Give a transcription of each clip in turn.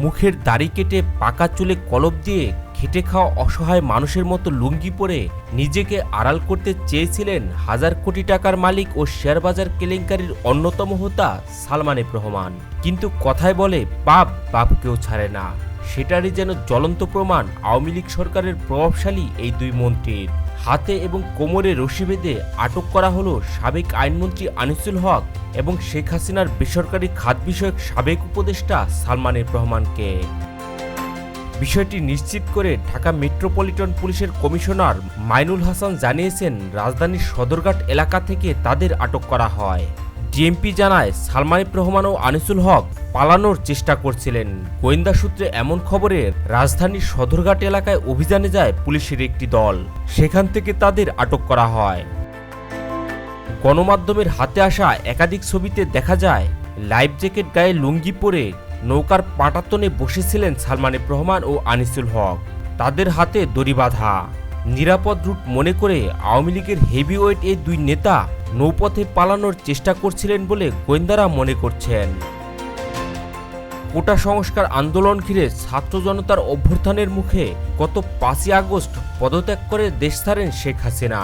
মুখের দাড়ি কেটে পাকা চুলে কলপ দিয়ে খেটে খাওয়া অসহায় মানুষের মতো লুঙ্গি পরে নিজেকে আড়াল করতে চেয়েছিলেন হাজার কোটি টাকার মালিক ও শেয়ারবাজার কেলেঙ্কারির অন্যতম হোতা সালমান এফ রহমান। কিন্তু কথায় বলে পাপ বাপকেও ছাড়ে না। সেটারই যেন জ্বলন্ত প্রমাণ আওয়ামী লীগ সরকারের প্রভাবশালী এই দুই মন্ত্রীর। হাতে এবং কোমরে রশি বেঁধে আটক করা হলো সাবেক আইনমন্ত্রী আনিসুল হক এবং শেখ হাসিনার বেসরকারি খাত বিষয়ক সাবেক উপদেষ্টা সালমানের রহমানকে। বিষয়টি নিশ্চিত করে ঢাকা মেট্রোপলিটন পুলিশের কমিশনার মাইনুল হাসান জানিয়েছেন, রাজধানীর সদরঘাট এলাকা থেকে তাদের আটক করা হয়। ডিএমপি জানায় সালমান এফ রহমান ও আনিসুল হক পালানোর চেষ্টা করছিলেন। গোয়েন্দা সূত্রে এমন খবরে রাজধানীর সদরঘাট এলাকায় অভিযানে যায় পুলিশের একটি দল। সেখান থেকে তাদের আটক করা হয়। গণমাধ্যমের হাতে আসা একাধিক ছবিতে দেখা যায়, লাইফ জ্যাকেট গায়ে লুঙ্গি পরে নৌকার পাটাতনে বসেছিলেন সালমান এফ রহমান ও আনিসুল হক। তাদের হাতে দড়ি বাঁধা। নিরাপদ রুট মনে করে আওয়ামী লীগের হেভিওয়েট এই দুই নেতা নৌপথে পালানোর চেষ্টা করছিলেন বলে গোয়েন্দারা মনে করছেন। কোটা সংস্কার আন্দোলন ঘিরে ছাত্র জনতার অভ্যুত্থানের মুখে গত পাঁচই আগস্ট পদত্যাগ করে দেশ ছাড়েন শেখ হাসিনা।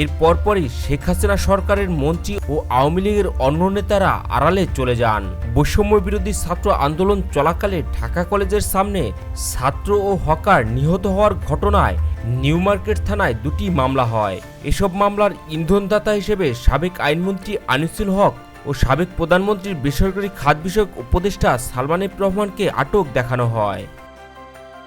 এর পরপরই শেখ হাসিনা সরকারের মন্ত্রী ও আওয়ামী লীগের অন্য নেতারা আড়ালে চলে যান। বৈষম্য বিরোধী ছাত্র আন্দোলন চলাকালে ঢাকা কলেজের সামনে ছাত্র ও হকার নিহত হওয়ার ঘটনায় নিউ মার্কেট থানায় দুটি মামলা হয়। এসব মামলার ইন্ধনদাতা হিসেবে সাবেক আইনমন্ত্রী আনিসুল হক ও সাবেক প্রধানমন্ত্রীর বেসরকারি খাত বিষয়ক উপদেষ্টা সালমান রহমানকে আটক দেখানো হয়।